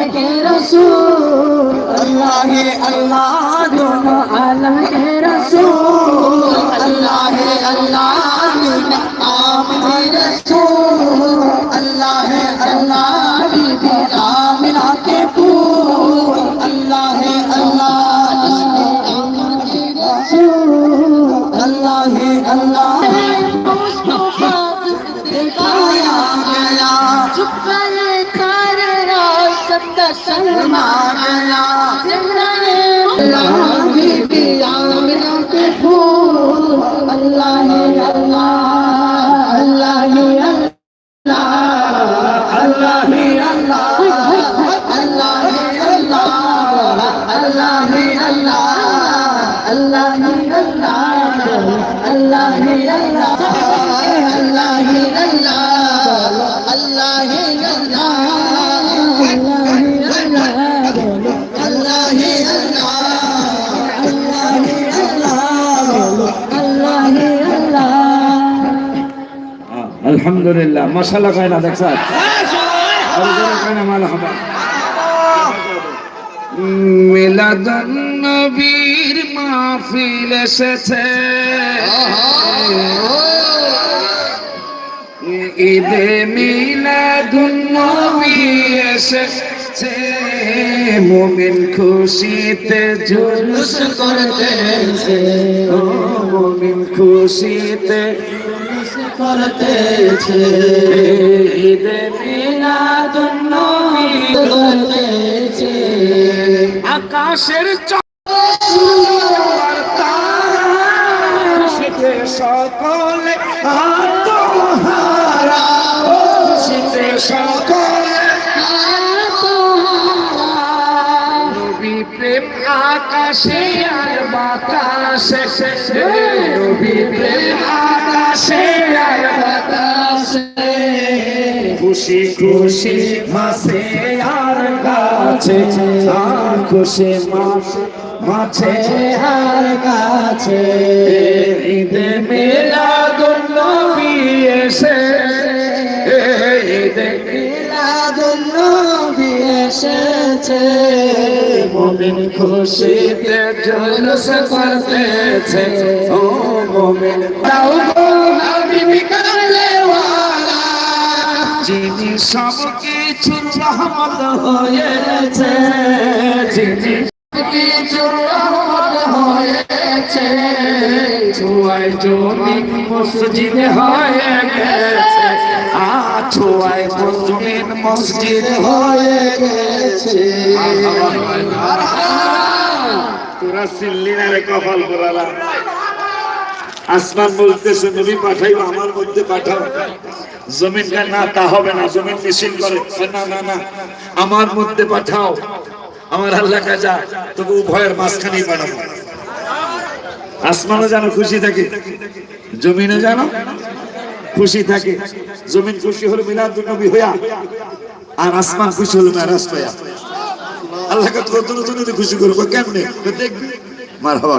के रसूल अल्लाह अल्लाह दोनों आलम के रसूल अल्लाह अल्लाह आमिन रसूल सलमा गया আলহামদুলিল্লাহ মশালা কয় না দেখ স্যার মিলাদুন নবীর মাহফিল এসেছে। ঈদে মিলাদুন নবী এসেছে। মুমিন খুশিতে জুলুস করতেছে। ও মুমিন খুশিতে করতেছে। আকাশের সকলে আত্মহারা। সকলে আকাশে আর বাতাসে। রবি প্রেম খুশি খুশি মাসে আর গাছে, আর খুশি মাছে আর গাছে। ঈদে মিলাদুন নবী এসে ঈদে মিলাদুন নবী এসেছে। মুমিন খুশিতে জলস করতেছে, ও মুমিন, দাও সব কিছু রহমত হয়েছে। যিনি কিছু রহমত হয়েছে। ছুয়াই জমি মসজিদ হয়ে গেছে। আ ছুয়াই মসজিদ হয়ে তোরা সিল্লি না রে কপাল পোড়ালা। আসমান বলতেছে নবী পাঠাইব, আমার মধ্যে পাঠাও। জমিন কা না, তা হবে না, জমিন মিছিল করে। না না না, আমার মধ্যে পাঠাও, আমার আল্লাহ কাজা তবু উভয়ের মাঝখানেই বানাবো আসমানও যেন খুশি থাকে, জমিনও যেন খুশি থাকে। জমিন খুশি হলো মিলাদ নবী হইয়া, আর আসমান খুশি হলো মেরাজ তোর জন্য যদি খুশি করব, কেমনে? দেখবি মার হওয়া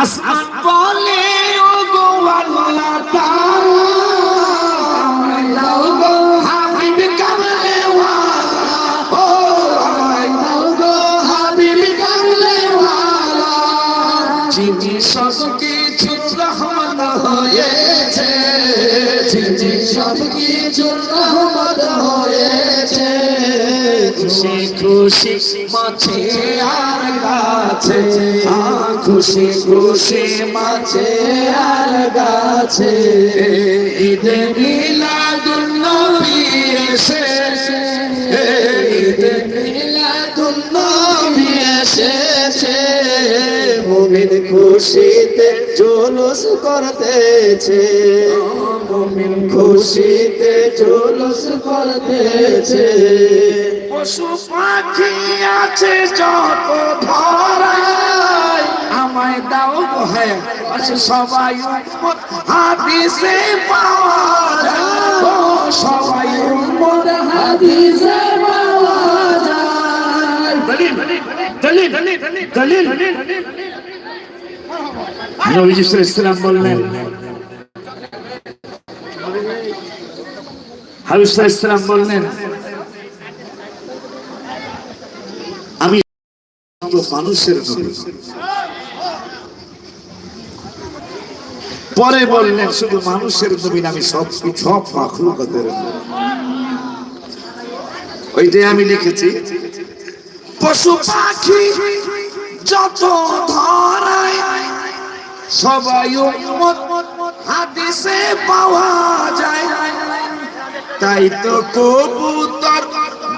আসমান বলে ও গো আল্লাহ তাআলা গো কামলে ওয়ালা ও দাও গো হাবিব কামলে ওয়ালা যিনি সব কিছু রহমত হয়েছে, যিনি সব কিছু খুশি খুশি মাছে আর আ খুশি খুশি মাছে আর গাছে। ঈদে মিলাদুন নবী এসেছে ঈদে মিলাদুন নবী এসেছে। মুমিন খুশিতে জুলুস করতেছে। মুমিন খুশিতে জুলুস করতেছে। পশু পাখি আছে যত ধরায় আমায় দাও হ্যাঁ আছে সবাই উম্মত, হাদিসে পাওয়া যায়। সবাই উম্মত, হাদিসে পাওয়া যায়। দলিল দলিল দলিল। নবীজি ইসলাম বললেন, হাবিব ইসলাম বললেন মানুষের নবী পরে বললেন, শুধু মানুষের নবী আমি সব সব মাখলুকাতের ওইটাই আমি লিখেছি, পশু পাখি যত ধরায়, সবাই হাদিসে পাওয়া যায়। তাই তো কবুতর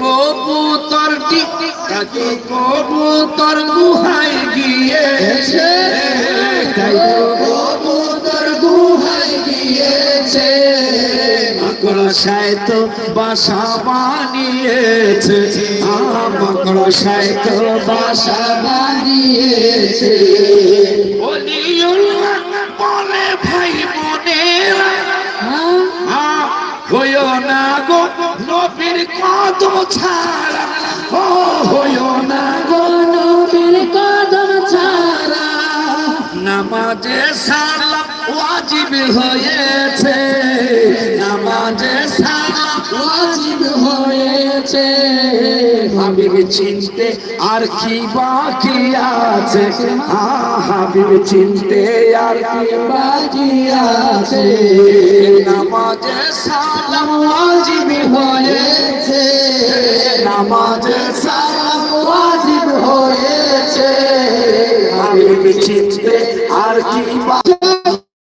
কবুতরটি তাই তো কবুতর গুহায় গিয়েছে। তাই কবুতর গুহায় গিয়েছে। মাকড়সায় তো বাসা বানিয়েছে। মাকড়সায় তো বাসা বানিয়েছে। ওলিউল্লাহ বলে ভাই কদম ছাড়া ও না গো নবীর কদম ছাড়া নামাজে সালাম ওয়াজিব হয়েছে নামাজে সালাম ওয়াজিব হয়েছে হাবিব চিনতে আর কি বাকি আছে হাবিব চিনতে আর কি বাকি আছে নামাজে হয়েছে নামাজে সালাম ওয়াজিব হয়েছে আমি চিনতে আর কি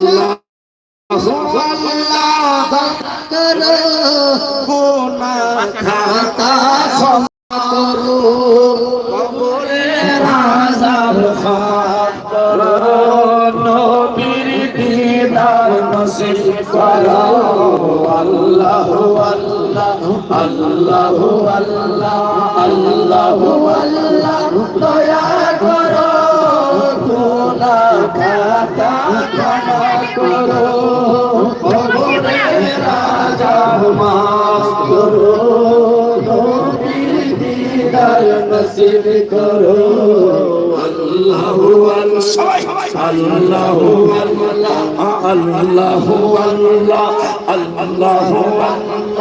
আল্লাহ করো গোনা খাতা আল্লাহ আল্লাহ আল্লাহ আল্লাহ দয়া করো গোনা খাতা ক্ষমা করো কবরের আযাব মাফ করো দিদার আল্লাহু আল্লাহ আল্লাহু আল্লাহ